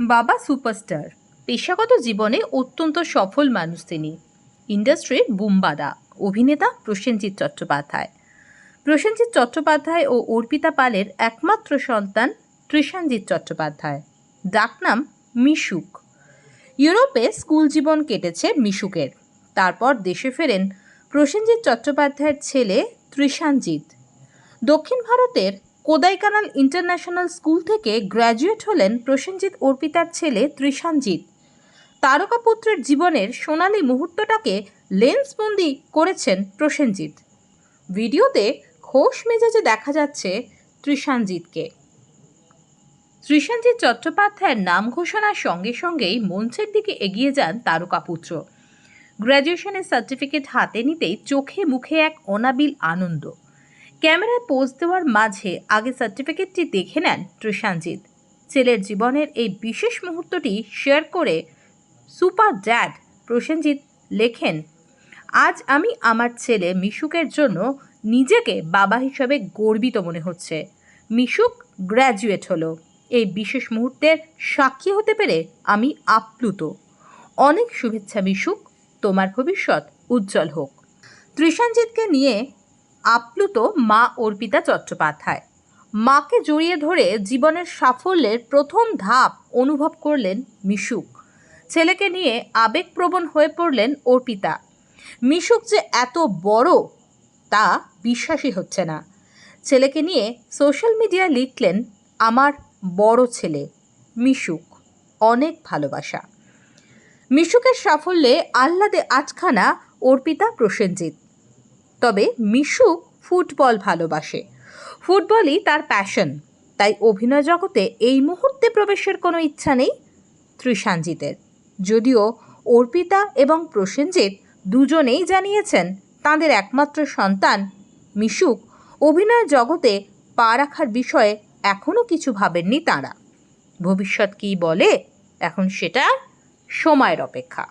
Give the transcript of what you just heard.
বাবা সুপারস্টার। পেশাগত জীবনে অত্যন্ত সফল মানুষ তিনি। ইন্ডাস্ট্রির বুম্বাদা, অভিনেতা প্রসেনজিৎ চট্টোপাধ্যায়। প্রসেনজিৎ চট্টোপাধ্যায় ও অর্পিতা পালের একমাত্র সন্তান তৃষানজিৎ চট্টোপাধ্যায়। ডাকনাম মিশুক। ইউরোপে স্কুল জীবন কেটেছে মিশুকের। তারপর দেশে ফেরেন প্রসেনজিৎ চট্টোপাধ্যায়ের ছেলে তৃষানজিৎ। দক্ষিণ ভারতের কোদাইকানাল ইন্টারন্যাশনাল স্কুল থেকে গ্র্যাজুয়েট হলেন প্রসেনজিৎ অর্পিতার ছেলে তৃষানজিৎ। তারকাপুত্রের জীবনের সোনালী মুহূর্তটাকে লেন্সবন্দি করেছেন প্রসেনজিৎ। ভিডিওতে খোশ মেজাজে দেখা যাচ্ছে তৃষানজিৎকে। তৃষানজিৎ চট্টোপাধ্যায়ের নাম ঘোষণার সঙ্গে সঙ্গেই মঞ্চের দিকে এগিয়ে যান তারকাপুত্র। গ্র্যাজুয়েশনের সার্টিফিকেট হাতে নিতেই চোখে মুখে এক অনাবিল আনন্দ। ক্যামেরায় পোজ দেওয়ার মাঝে আগে সার্টিফিকেটটি দেখে নেন তৃষানজিৎ ছেলের জীবনের এই বিশেষ মুহূর্তটি শেয়ার করে সুপার ড্যাড প্রসেনজিৎ লেখেন, আজ আমি আমার ছেলে মিশুকের জন্য নিজেকে বাবা হিসাবে গর্বিত মনে হচ্ছে। মিশুক গ্র্যাজুয়েট হলো। এই বিশেষ মুহূর্তের সাক্ষী হতে পেরে আমি আপ্লুত। অনেক শুভেচ্ছা মিশুক, তোমার ভবিষ্যৎ উজ্জ্বল হোক। তৃষানজিৎকে নিয়ে আপ্লুত মা অর্পিতা চট্টোপাধ্যায়। মাকে জড়িয়ে ধরে জীবনের সাফল্যের প্রথম ধাপ অনুভব করলেন মিশুক। ছেলেকে নিয়ে আবেগপ্রবণ হয়ে পড়লেন অর্পিতা। মিশুক যে এত বড়, তা বিশ্বাসই হচ্ছে না। ছেলেকে নিয়ে সোশ্যাল মিডিয়ায় লিখলেন, আমার বড় ছেলে, মিশুক, অনেক ভালোবাসা। মিশুকের সাফল্যে আহ্লাদে আজখানা অর্পিতা প্রসেনজিৎ। তবে মিশু ফুটবল ভালোবাসে। ফুটবলই তার প্যাশন তাই অভিনয় জগতে এই মুহূর্তে প্রবেশের কোনো ইচ্ছা নেই ত্রিশানজিতের যদিও অর্পিতা এবং প্রসেনজিৎ দুজনেই জানিয়েছেন তাদের একমাত্র সন্তান মিশুক অভিনয় জগতে পা রাখার বিষয়ে এখনও কিছু ভাবেননি তাঁরা। ভবিষ্যৎ কী বলে? এখন সেটা সময়ের অপেক্ষা।